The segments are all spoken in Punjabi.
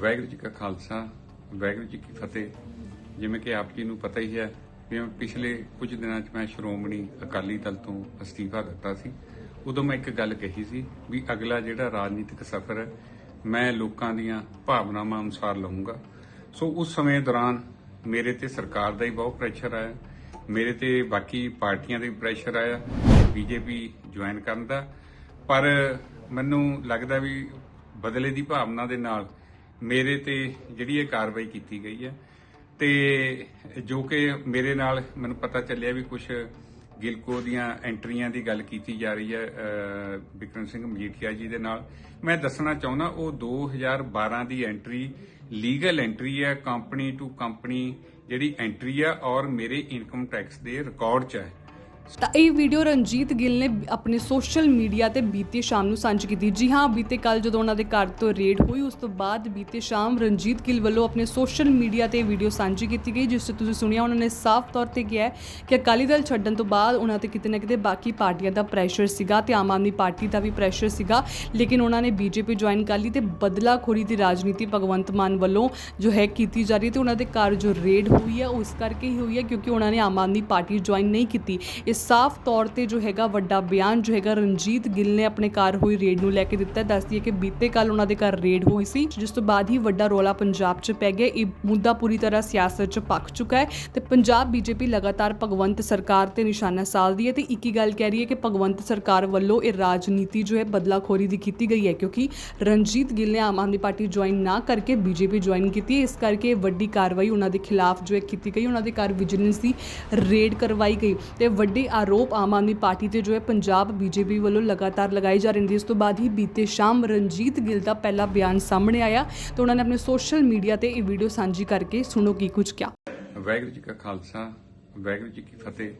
ਵਾਹਿਗੁਰੂ ਜੀ ਕਾ ਖਾਲਸਾ, ਵਾਹਿਗੁਰੂ ਜੀ ਕੀ ਫਤਿਹ। ਜਿਵੇਂ ਕਿ ਆਪ ਜੀ ਨੂੰ ਪਤਾ ਹੀ ਹੈ ਕਿ ਮੈਂ ਪਿਛਲੇ ਕੁਝ ਦਿਨਾਂ 'ਚ ਮੈਂ ਸ਼੍ਰੋਮਣੀ ਅਕਾਲੀ ਦਲ ਤੋਂ ਅਸਤੀਫਾ ਦਿੱਤਾ ਸੀ। ਉਦੋਂ ਮੈਂ ਇੱਕ ਗੱਲ ਕਹੀ ਸੀ ਵੀ ਅਗਲਾ ਜਿਹੜਾ ਰਾਜਨੀਤਿਕ ਸਫ਼ਰ ਹੈ, ਮੈਂ ਲੋਕਾਂ ਦੀਆਂ ਭਾਵਨਾਵਾਂ ਅਨੁਸਾਰ ਲਵਾਂਗਾ ਸੋ ਉਸ ਸਮੇਂ ਦੌਰਾਨ ਮੇਰੇ ਤੇ ਸਰਕਾਰ ਦਾ ਹੀ ਬਹੁਤ ਪ੍ਰੈਸ਼ਰ ਆਇਆ, ਮੇਰੇ ਤੇ ਬਾਕੀ ਪਾਰਟੀਆਂ ਦਾ ਵੀ ਪ੍ਰੈਸ਼ਰ ਆਇਆ, ਬੀਜੇਪੀ ਜੁਆਇਨ ਕਰਨ ਦਾ। ਪਰ ਮੈਨੂੰ ਲੱਗਦਾ ਵੀ ਬਦਲੇ ਦੀ ਭਾਵਨਾ ਦੇ ਨਾਲ ਮੇਰੇ ਤੇ ਜਿਹੜੀ ਇਹ ਕਾਰਵਾਈ ਕੀਤੀ ਗਈ ਹੈ ਤੇ ਜੋ ਕਿ ਮੇਰੇ ਨਾਲ ਮੈਨੂੰ ਪਤਾ ਚੱਲਿਆ ਵੀ ਕੁਝ ਗਿਲਕੋ ਦੀਆਂ ਐਂਟਰੀਆਂ ਦੀ ਗੱਲ ਕੀਤੀ ਜਾ ਰਹੀ ਹੈ ਅਹ, ਬਿਕਰਮ ਸਿੰਘ ਮਜੀਠੀਆ ਜੀ ਦੇ ਨਾਲ। ਮੈਂ ਦੱਸਣਾ ਚਾਹੁੰਦਾ ਉਹ 2012 ਦੀ ਐਂਟਰੀ ਲੀਗਲ ਐਂਟਰੀ ਹੈ ਕੰਪਨੀ ਟੂ ਕੰਪਨੀ ਜਿਹੜੀ ਐਂਟਰੀ ਆ ਔਰ ਮੇਰੇ ਇਨਕਮ ਟੈਕਸ ਦੇ ਰਿਕਾਰਡ 'ਚ ਹੈ। ਤਾਂ ਇਹ ਵੀਡੀਓ ਰਣਜੀਤ ਗਿੱਲ ਨੇ ਆਪਣੇ ਸੋਸ਼ਲ ਮੀਡੀਆ ਤੇ ਬੀਤੀ ਸ਼ਾਮ ਨੂੰ ਸਾਂਝੀ ਕੀਤੀ। ਜੀ ਹਾਂ, ਬੀਤੇ ਕੱਲ ਜਦੋਂ ਉਹਨਾਂ ਦੇ ਘਰ ਤੋਂ ਰੇਡ ਹੋਈ, ਉਸ ਤੋਂ ਬਾਅਦ ਬੀਤੇ ਸ਼ਾਮ ਰਣਜੀਤ ਗਿੱਲ ਵੱਲੋਂ ਆਪਣੇ ਸੋਸ਼ਲ ਮੀਡੀਆ ਤੇ ਵੀਡੀਓ ਸਾਂਝੀ ਕੀਤੀ ਗਈ, ਜਿਸ 'ਚ ਤੁਸੀਂ ਸੁਣਿਆ, ਉਹਨਾਂ ਨੇ ਸਾਫ਼ ਤੌਰ ਤੇ ਕਿਹਾ ਕਿ ਅਕਾਲੀ ਦਲ ਛੱਡਣ ਤੋਂ ਬਾਅਦ ਉਹਨਾਂ ਤੇ ਕਿਤੇ ਨਾ ਕਿਤੇ ਬਾਕੀ ਪਾਰਟੀਆਂ ਦਾ ਪ੍ਰੈਸ਼ਰ ਸੀਗਾ ਤੇ ਆਮ ਆਦਮੀ ਪਾਰਟੀ ਦਾ ਵੀ ਪ੍ਰੈਸ਼ਰ ਸੀਗਾ, ਲੇਕਿਨ ਉਹਨਾਂ ਨੇ ਬੀਜੇਪੀ ਜੁਆਇਨ ਕਰ ਲਈ ਤੇ ਬਦਲਾਖੋਰੀ ਦੀ ਰਾਜਨੀਤੀ ਭਗਵੰਤ ਮਾਨ ਵੱਲੋਂ ਜੋ ਹੈ ਕੀਤੀ ਜਾ ਰਹੀ ਹੈ ਤੇ ਉਹਨਾਂ ਦੇ ਘਰ ਜੋ ਰੇਡ ਹੋਈ ਹੈ, ਉਹ ਇਸ ਕਰਕੇ ਹੀ ਹੋਈ ਹੈ ਕਿਉਂਕਿ ਉਹਨਾਂ ਨੇ ਆਮ ਆਦਮੀ ਪਾਰਟੀ ਜੁਆਇਨ ਨਹੀਂ ਕੀਤੀ। ਇਹ ਸਾਫ਼ ਤੌਰ ਤੇ ਜੋ ਹੈਗਾ ਵੱਡਾ ਬਿਆਨ ਜੋ ਹੈਗਾ ਰਣਜੀਤ ਗਿੱਲ ਨੇ ਆਪਣੇ ਘਰ ਹੋਈ ਰੇਡ ਨੂੰ ਲੈ ਕੇ ਦਿੱਤਾ, ਦੱਸਦੀ ਹੈ ਕਿ ਬੀਤੇ ਕੱਲ ਉਹਨਾਂ ਦੇ ਘਰ ਰੇਡ ਹੋਈ ਸੀ, ਜਿਸ ਤੋਂ ਬਾਅਦ ਹੀ ਵੱਡਾ ਰੋਲਾ ਪੰਜਾਬ 'ਚ ਪੈ ਗਿਆ। ਇਹ ਮੁੱਦਾ ਪੂਰੀ ਤਰ੍ਹਾਂ ਸਿਆਸਤ 'ਚ ਪੱਕ ਚੁੱਕਾ ਹੈ ਤੇ ਪੰਜਾਬ ਬੀਜੇਪੀ ਲਗਾਤਾਰ ਭਗਵੰਤ ਸਰਕਾਰ ਤੇ ਨਿਸ਼ਾਨਾ ਸਾਧਦੀ ਹੈ ਤੇ ਇੱਕ ਹੀ ਗੱਲ ਕਹਿ ਰਹੀ ਹੈ ਕਿ ਭਗਵੰਤ ਸਰਕਾਰ ਵੱਲੋਂ ਇਹ ਰਾਜਨੀਤੀ ਜੋ ਹੈ ਬਦਲਾਖੋਰੀ ਦੀ ਕੀਤੀ ਗਈ ਹੈ ਕਿਉਂਕਿ ਰਣਜੀਤ ਗਿੱਲ ਨੇ ਆਮ ਆਦਮੀ ਪਾਰਟੀ ਜੁਆਇਨ ਨਾ ਕਰਕੇ ਬੀਜੇਪੀ ਜੁਆਇਨ ਕੀਤੀ ਇਸ ਕਰਕੇ ਵੱਡੀ ਕਾਰਵਾਈ ਉਹਨਾਂ ਦੇ ਖਿਲਾਫ ਜੋ ਹੈ ਕੀਤੀ ਗਈ, ਉਹਨਾਂ ਦੇ ਘਰ ਵਿਜੀਲੈਂਸ ਦੀ ਰੇਡ ਕਰਵਾਈ ਗਈ ਤੇ ਵੱਡੇ ਆਰੋਪ ਆਮ ਆਦਮੀ ਪਾਰਟੀ ਤੇ ਜੋ ਹੈ ਪੰਜਾਬ ਬੀਜੇਪੀ ਵੱਲੋਂ ਲਗਾਤਾਰ ਲਗਾਈ ਜਾ ਰਹੀ ਨੇ ਇਸ ਤੋਂ ਬਾਅਦ ਹੀ ਬੀਤੇ ਸ਼ਾਮ ਰਣਜੀਤ ਗਿੱਲ ਦਾ ਪਹਿਲਾ ਬਿਆਨ ਸਾਹਮਣੇ ਆਇਆ ਤੇ ਉਹਨਾਂ ਨੇ ਆਪਣੇ ਸੋਸ਼ਲ ਮੀਡੀਆ ਤੇ ਇਹ ਵੀਡੀਓ ਸਾਂਝੀ ਕਰਕੇ ਸੁਣੋ ਕੀ ਕੁਝ ਕਿਹਾ। ਵਾਹਿਗੁਰੂ ਜੀ ਕਾ ਖਾਲਸਾ, ਵਾਹਿਗੁਰੂ ਜੀ ਕੀ ਫਤਿਹ।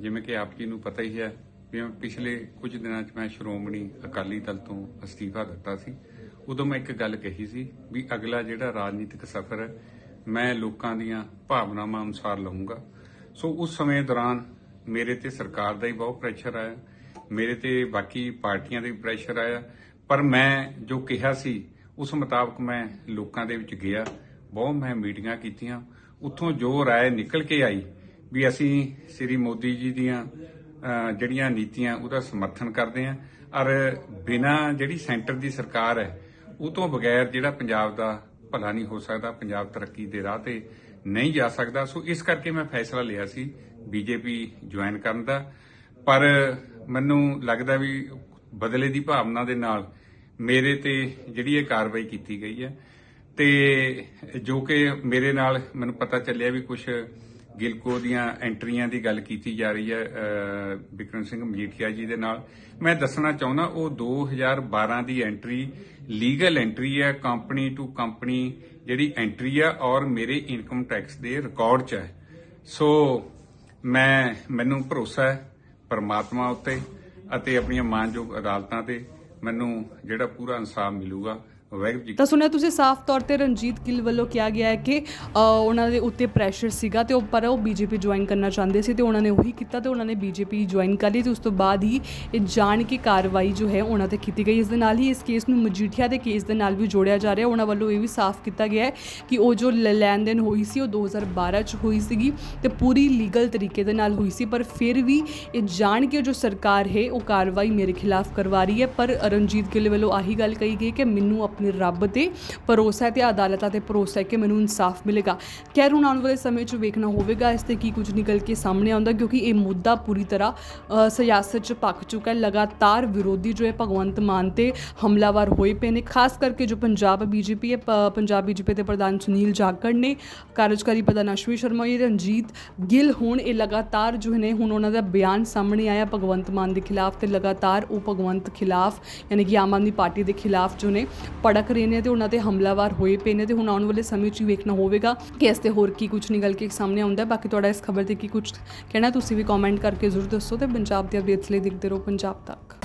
ਜਿਵੇਂ ਕਿ ਆਪ ਜੀ ਨੂੰ ਪਤਾ ਹੀ ਹੈ ਵੀ ਮੈਂ ਪਿਛਲੇ ਕੁਝ ਦਿਨਾਂ 'ਚ ਮੈਂ ਸ਼੍ਰੋਮਣੀ ਅਕਾਲੀ ਦਲ ਤੋਂ ਅਸਤੀਫਾ ਦਿੱਤਾ ਸੀ। ਉਦੋਂ ਮੈਂ ਇੱਕ ਗੱਲ ਕਹੀ ਸੀ ਵੀ ਅਗਲਾ ਜਿਹੜਾ ਰਾਜਨੀਤਿਕ ਸਫ਼ਰ ਹੈ, ਮੈਂ ਲੋਕਾਂ ਦੀਆਂ ਭਾਵਨਾਵਾਂ ਅਨੁਸਾਰ ਲਵਾਂਗਾ ਸੋ ਉਸ ਸਮੇਂ ਦੌਰਾਨ ਮੇਰੇ ਤੇ ਸਰਕਾਰ ਦਾ ਹੀ ਬਹੁਤ ਪ੍ਰੈਸ਼ਰ ਆਇਆ। ਮੇਰੇ ਤੇ ਬਾਕੀ ਪਾਰਟੀਆਂ ਦੇ ਵੀ ਪ੍ਰੈਸ਼ਰ ਆਇਆ। ਪਰ ਮੈਂ ਜੋ ਕਿਹਾ ਸੀ, ਉਸ ਮੁਤਾਬਕ ਮੈਂ ਲੋਕਾਂ ਦੇ ਵਿੱਚ ਗਿਆ। ਬਹੁਤ ਮੈਂ ਮੀਟਿੰਗਾਂ ਕੀਤੀਆਂ। ਉੱਥੋਂ ਜੋ ਰਾਏ ਨਿਕਲ ਕੇ ਆਈ ਵੀ ਅਸੀਂ ਸ੍ਰੀ ਮੋਦੀ ਜੀ ਦੀਆਂ ਜਿਹੜੀਆਂ ਨੀਤੀਆਂ ਉਹਦਾ ਸਮਰਥਨ ਕਰਦੇ ਆਂ ਔਰ ਬਿਨਾ ਜਿਹੜੀ ਸੈਂਟਰ ਦੀ ਸਰਕਾਰ ਹੈ, ਉਹ ਤੋਂ ਬਗੈਰ ਜਿਹੜਾ ਪੰਜਾਬ ਦਾ ਭਲਾ ਨਹੀਂ ਹੋ ਸਕਦਾ, ਪੰਜਾਬ ਤਰੱਕੀ ਦੇ ਰਾਹ ਤੇ ਨਹੀਂ ਜਾ ਸਕਦਾ। ਸੋ ਇਸ ਕਰਕੇ ਮੈਂ ਫੈਸਲਾ ਲਿਆ ਸੀ ਬੀਜੇਪੀ ਜੁਆਇਨ ਕਰਨ ਦਾ। ਪਰ ਮੈਨੂੰ ਲੱਗਦਾ ਵੀ ਬਦਲੇ ਦੀ ਭਾਵਨਾ ਦੇ ਨਾਲ ਮੇਰੇ ਤੇ ਜਿਹੜੀ ਇਹ ਕਾਰਵਾਈ ਕੀਤੀ ਗਈ ਹੈ ਤੇ ਜੋ ਕਿ ਮੇਰੇ ਨਾਲ ਮੈਨੂੰ ਪਤਾ ਚੱਲਿਆ ਵੀ ਕੁਝ ਗਿਲਕੋ ਦੀਆਂ ਐਂਟਰੀਆਂ ਦੀ ਗੱਲ ਕੀਤੀ ਜਾ ਰਹੀ ਹੈ ਬਿਕਰਮ ਸਿੰਘ ਮਜੀਠੀਆ ਜੀ ਦੇ ਨਾਲ। ਮੈਂ ਦੱਸਣਾ ਚਾਹੁੰਦਾ, ਉਹ 2012 ਦੀ ਐਂਟਰੀ, ਲੀਗਲ ਐਂਟਰੀ ਹੈ, ਕੰਪਨੀ ਟੂ ਕੰਪਨੀ ਜਿਹੜੀ ਐਂਟਰੀ ਹੈ ਔਰ ਮੇਰੇ ਇਨਕਮ ਟੈਕਸ ਦੇ ਰਿਕਾਰਡ 'ਚ ਹੈ। ਸੋ ਮੈਂ, ਮੈਨੂੰ ਭਰੋਸਾ ਹੈ ਪਰਮਾਤਮਾ ਉੱਤੇ ਅਤੇ ਆਪਣੀਆਂ ਮਾਨਯੋਗ ਅਦਾਲਤਾਂ ਤੇ ਮੈਨੂੰ ਜਿਹੜਾ ਪੂਰਾ ਇਨਸਾਫ ਮਿਲੂਗਾ। ਵਾਹਿਗੁਰੂ ਜੀ ਤਾਂ ਸੁਣਿਆ ਤੁਸੀਂ ਸਾਫ਼ ਤੌਰ ਤੇ ਰਣਜੀਤ ਗਿੱਲ ਵੱਲੋਂ ਕਿਹਾ ਗਿਆ ਹੈ ਕਿ ਅ, ਉਹਨਾਂ ਦੇ ਉੱਤੇ ਪ੍ਰੈਸ਼ਰ ਸੀਗਾ ਤੇ ਉਹ ਪਰ ਉਹ ਬੀਜੇਪੀ ਜੁਆਇਨ ਕਰਨਾ ਚਾਹੁੰਦੇ ਸੀ ਤੇ ਉਹਨਾਂ ਨੇ ਉਹੀ ਕੀਤਾ ਤੇ ਉਹਨਾਂ ਨੇ ਬੀਜੇਪੀ ਜੁਆਇਨ ਕਰ ਲਈ ਤੇ ਉਸ ਤੋਂ ਬਾਅਦ ਹੀ ਇਹ ਜਾਣ ਕੇ ਕਾਰਵਾਈ ਜੋ ਹੈ ਉਹਨਾਂ ਤੇ ਕੀਤੀ ਗਈ। ਇਸ ਦੇ ਨਾਲ ਹੀ ਇਸ ਕੇਸ ਨੂੰ ਮਜੀਠੀਆ ਦੇ ਕੇਸ ਦੇ ਨਾਲ ਵੀ ਜੋੜਿਆ ਜਾ ਰਿਹਾ। ਉਹਨਾਂ ਵੱਲੋਂ ਇਹ ਵੀ ਸਾਫ਼ ਕੀਤਾ ਗਿਆ ਹੈ ਕਿ ਉਹ ਜੋ ਲ- ਲੈਣ ਦੇਣ ਹੋਈ ਸੀ ਉਹ 2012 ਚ ਹੋਈ ਸੀਗੀ ਤੇ ਪੂਰੀ ਲੀਗਲ ਤਰੀਕੇ ਦੇ ਨਾਲ ਹੋਈ ਸੀ ਪਰ ਫਿਰ ਵੀ ਇਹ ਜਾਣ ਕੇ ਜੋ ਸਰਕਾਰ ਹੈ ਉਹ ਕਾਰਵਾਈ ਮੇਰੇ ਖਿਲਾਫ ਕਰਵਾ ਰਹੀ ਹੈ। ਪਰ ਰਣਜੀਤ ਗਿੱਲ ਵੱਲੋਂ ਆਹੀ ਗੱਲ ਕਹੀ ਗਈ ਕਿ ਮੈਨੂੰ ਆਪਣੇ ਆਪਣੇ ਰੱਬ ਤੇ ਭਰੋਸਾ ਹੈ ਤੇ ਅਦਾਲਤਾਂ ਤੇ ਭਰੋਸਾ ਹੈ ਕਿ ਮੈਨੂੰ ਇਨਸਾਫ ਮਿਲੇਗਾ। ਖੈਰ, ਹੁਣ ਆਉਣ ਵਾਲੇ ਸਮੇਂ 'ਚ ਵੇਖਣਾ ਹੋਵੇਗਾ, ਇਸ ਤੇ ਕੀ ਕੁਝ ਨਿਕਲ ਕੇ ਸਾਹਮਣੇ ਆਉਂਦਾ, ਕਿਉਂਕਿ ਇਹ ਮੁੱਦਾ ਪੂਰੀ ਤਰ੍ਹਾਂ ਸਿਆਸਤ 'ਚ ਪੱਕ ਚੁੱਕਾ ਹੈ। ਲਗਾਤਾਰ ਵਿਰੋਧੀ ਜੋ ਹੈ, ਭਗਵੰਤ ਮਾਨ ਤੇ ਹਮਲਾਵਰ ਹੋਏ ਪਏ ਨੇ, ਖਾਸ ਕਰਕੇ ਜੋ ਪੰਜਾਬ ਬੀਜੇਪੀ ਹੈ, ਪ- ਪੰਜਾਬ ਬੀਜੇਪੀ ਦੇ ਪ੍ਰਧਾਨ ਸੁਨੀਲ ਜਾਖੜ ਨੇ, ਕਾਰਜਕਾਰੀ ਪ੍ਰਧਾਨ ਅਸ਼ਵੀ ਸ਼ਰਮਾ ਇਹ ਰਣਜੀਤ ਗਿੱਲ ਹੁਣ, ਇਹ ਲਗਾਤਾਰ ਜੋ ਨੇ ਹੁਣ ਉਹਨਾਂ ਦਾ ਬਿਆਨ ਸਾਹਮਣੇ ਆਇਆ ਭਗਵੰਤ ਮਾਨ ਦੇ ਖਿਲਾਫ ਤੇ ਲਗਾਤਾਰ ਉਹ ਭਗਵੰਤ ਖਿਲਾਫ, ਯਾਨੀ ਕਿ ਆਮ ਆਦਮੀ ਪਾਰਟੀ ਦੇ ਖਿਲਾਫ ਜੋ ਨੇ ਭੜਕ ਰਹੇ ਨੇ ਤੇ ਉਹਨਾਂ ਤੇ ਹਮਲਾਵਰ ਹੋਏ ਪਏ ਨੇ ਤੇ ਹੁਣ ਆਉਣ ਵਾਲੇ ਸਮੇਂ 'ਚ ਹੀ ਵੇਖਣਾ ਹੋਵੇਗਾ ਕਿ ਇਸ ਤੇ ਹੋਰ ਕੀ ਕੁਝ ਨਿਕਲ ਕੇ ਸਾਹਮਣੇ ਆਉਂਦਾ ਬਾਕੀ ਤੁਹਾਡਾ ਇਸ ਖਬਰ ਤੇ ਕੀ ਕੁਝ ਕਹਿਣਾ, ਤੁਸੀਂ ਵੀ ਕਮੈਂਟ ਕਰਕੇ ਜ਼ਰੂਰ ਦੱਸੋ ਤੇ ਪੰਜਾਬ ਦੇ ਅਪਡੇਟਸ ਲਈ ਦੇਖਦੇ ਰਹੋ ਪੰਜਾਬ ਤੱਕ।